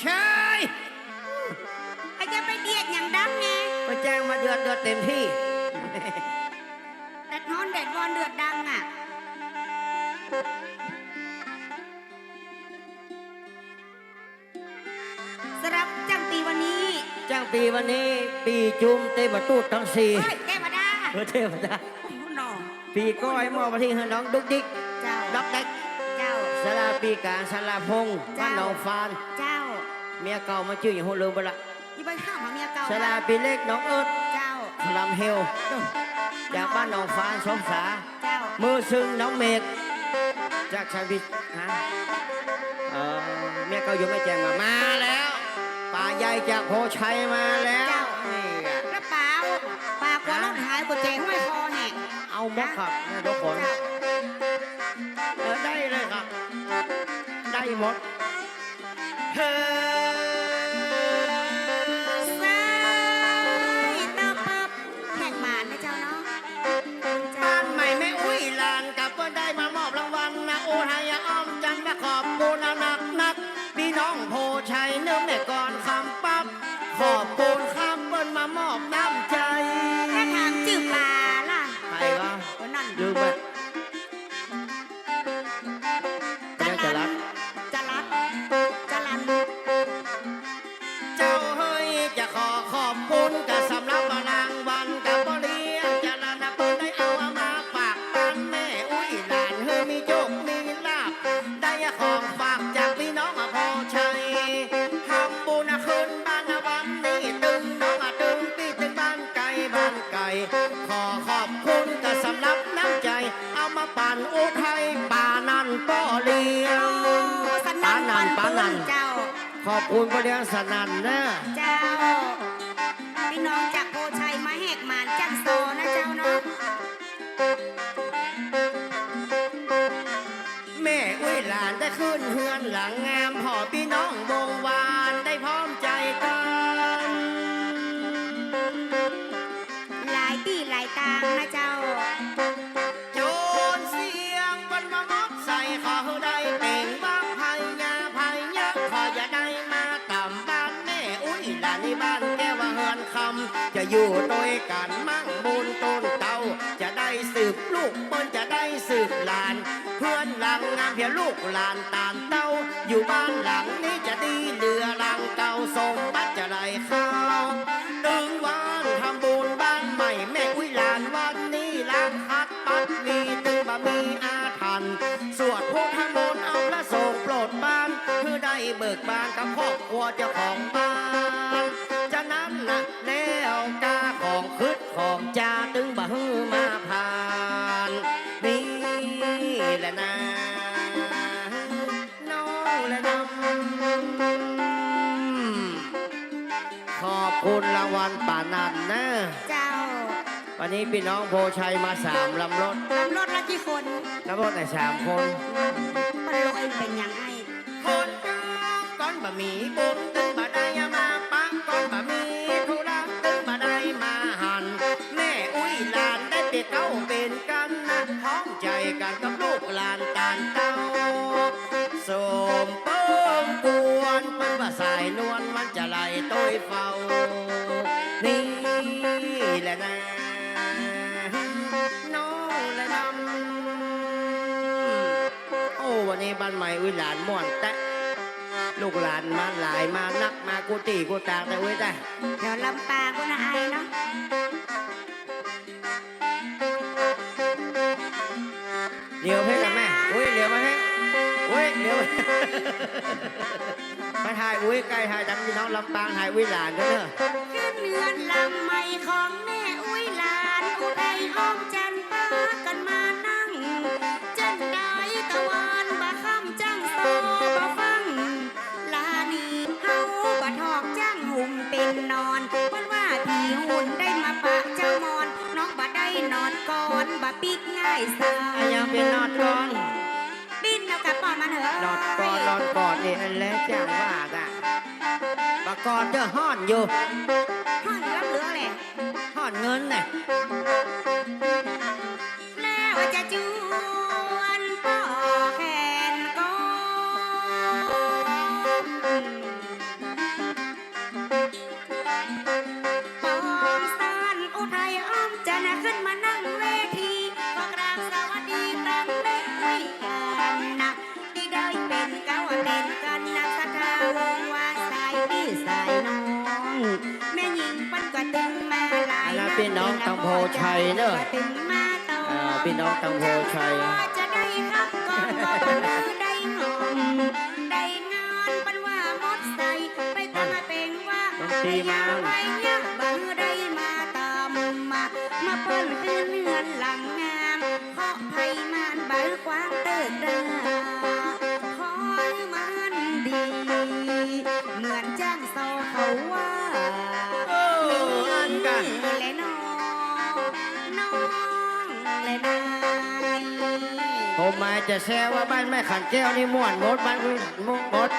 ใช่ไอ้จะไปเดียดอย่างดังไงไปแจ้งมาเดือดเดือดเต็มที่แดดร้อนแดดร้อนเดือดดังอะ สำหรับจังปีวันนี้จ้างปีวันนี้ ปีจุมเตบตูดทั้งสี่เฮ้ยเทวดาเออเทวดาโอ้โหหนอปีก้อยมอบมาที่ให้น้องดุกดิกเจ้าดอกเด็ก เจ้า สลาปีกาสลาพงษ์บ้านหนองฟาน เจ้า เมียเก่ามาชื่ออย่างหูลืมไปละยี่ไปข้าวหมาเมียเก่าสลาปีเล็กน้องเอิร์ดเจ้าคลำเฮลจากบ้านหนองฟานสงสาเจ้ามือซึ่งน้องเมกจากชายพิษฮะเออเมียเก่าอยู่ไม่แจ้งมามาแล้วป่าใหญ่จากโพชัยมาแล้วนี่อะกระเป๋าปากกลัวรถหายกว่าเจ๊ห้อยคอแหกเอาหมดครับเนี่ยทุกคนเจ้าเออได้เลยครับ ได้หมด นั่นนัปันนป่าปืนันนเจ้า ขอบคุณพระเดียงสนันนะเจ้า บ้านแก้ว่าเฮือนคำจะอยู่ด้วยกันมั่งบุญต้นเตาจะได้สืบลูกเปิ้นจะได้สืบหลาน เพื่อนหลังงามเพียลูกหลานตามเต้า อยู่บ้านหลังนี้จะดีเรือหลังเก่าทรงบัดจะได้ข้าวตึงวานทำบุญบ้านใหม่แม่อุ้ยหลานวันนี้ล้างคัดปัดมีตึงบะมีอาถรรพ์สวดพุทธมนต์เอาพระสงฆ์โปรดบ้านเพื่อได้เบิกบานกับครอบครัวเจ้าของ คุณรางวัลป่านันนะ เจ้าวันนี้พี่น้องโพชัยมาสามลำรถลำรถละกี่คนลำรถไหนสามคนมันลอยเป็นอย่างไงคนก้อนบะหมี่บุญตึงบะได้มาปังก้อนบะหมี่ธุระตึงบะได้มาหันแม่อุ้ยหลานได้เป็ดเก้าเป็นกันนะพร้อมใจกันกับลูกหลานตานเต้าสมเปิ้มกวนเป็นว่าสายนวลมันจะไหลต้อยเฝ้า นนี้บ้านใหม่อุ้ยหลานม่วนแต่ลูกหลานมาหลายมานักมากูตีกูตากแต่อุ้ยแต่เดี๋ยวลำปางก็นะไอเนาะเดี๋ยวเพ่กับแม่อุ้ยเดี๋ยวมาให้อุ้ยเดี๋ยวมาถ่ายอุ้ยใกล้ถ่ายจังพี่น้องลำปางถ่ายอุ้ยหลานกันเนอะขึ้นเรือนลำใหม่ของแม่อุ้ยหลานอุทัยอ้อมจันทร์ปากันมา เป็นนอนวันว่าผีหุ่นได้มาปะเจ้ามอน น้องบะได้นอนก่อนบะปิกง่ายสาอายยังเป็นนอนก่อนบินเอากระป๋อนมาเถอะนอนก่อนนอนก่อนนี่อันแล้วจ้างว่ากะปากอนเจอห้อนอยู่ กันขึ้นมานั่งเวทีก็ราสวัสดีกันได้กันะที่ได้เป็นก็ว่าเป็นกันนะสักาวว่าสาพี่สาน้องแม่หญิงปันก็ถึงแม่ลายนะพี่น้องตังโพชัยเนอะพี่น้องตังโพชัยจะได้ครับก็ได้หอมได้งอนปันว่ามดใสไปก็มาเป็นว่าไม่ยาวไว้ยาว เปิ้นขึ้นเงินหลังงามเพราะไผ่มันใบกว้างเติดดาคอยมันดี เหมือนจ้างโซเขาว่าเอออันกันมีและน้องน้องและนายผมหมายจะแซวว่าบ้านแม่ขันแก้วนี่ม่วนหมดบ้านม่วนหมด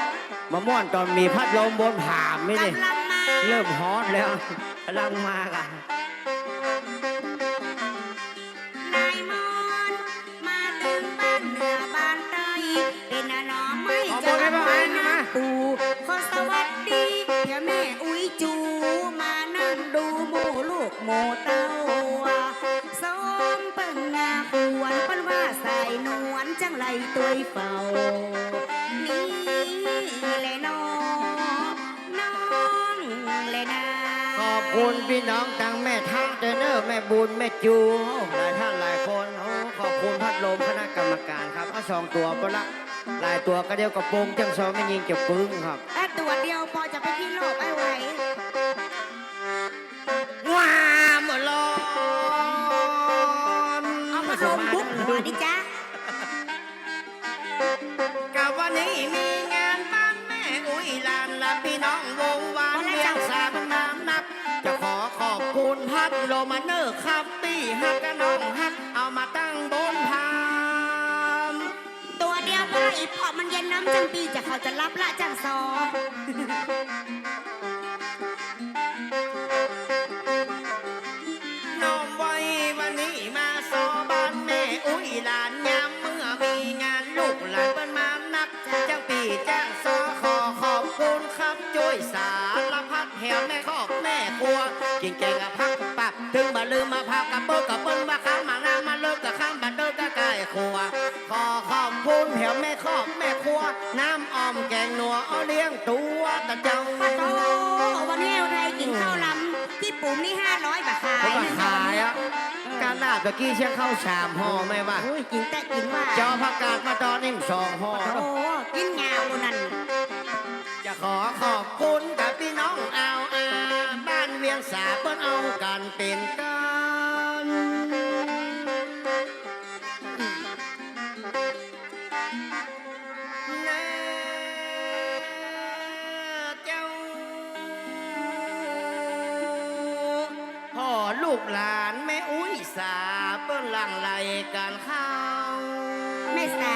มาม่วนตอนมีพัดลมบนผามนี่ดิกำลังมา เริ่มฮอตแล้วกำลังมากัน คุณพี่น้องทั้งแม่ท่าเดนเนอร์แม่บุญแม่จูหลายท่านหลายคนโอ้ขอบคุณพัดลมคณะกรรมการครับเอาสองตัวปะละหลายตัวก็เดียวกับโปงจังซอไม่ยิงจะปึ้งครับ อร์ครับตี้ฮักกับน้องฮักเอามาตั้งบนพามตัวเดียวพออีพอมันเย็นน้ำจังปีจะเขาจะรับละจังซอน้องไว้วันนี้มาสอบ้านแม่อุ้ยหลานยามเมื่อมีงานลูกหลานเปิ้นมานักจังปีจ้างสอขอขอบคุณครับช่วยสารพัดแถวแม่คอกแม่ครัวกินแกงกับ กับเปิ้ลกับเปิ้ลมาข้ามมางามมาเลิกกับข้ามบันเดินกับไก่ครัว ขอขอบคุณแถวแม่คอกแม่ครัว น้ำอ้อมแกงนัวเอาเลี้ยงตัวตะเจ้าปะโตวันนี้เอาไทยกินข้าวลำที่ปุ๋มนี่ห้าร้อยบาทขาเขายก็นะขายอะการลาบตะกี้เชียงเข้าสามห่อไหมวะโอ้ยกินแต่กินว่าจอผักกาดมาตอนนี้สองห่อโอ้กินงาวนั่นจะขอขอบคุณกับพี่น้องเอาอาบ้านเวียงสาเปิ้นเอากันเป็นกั กหลานแม่อุ้ยสาเปิ้นหลังไหลการเข้าแม่สา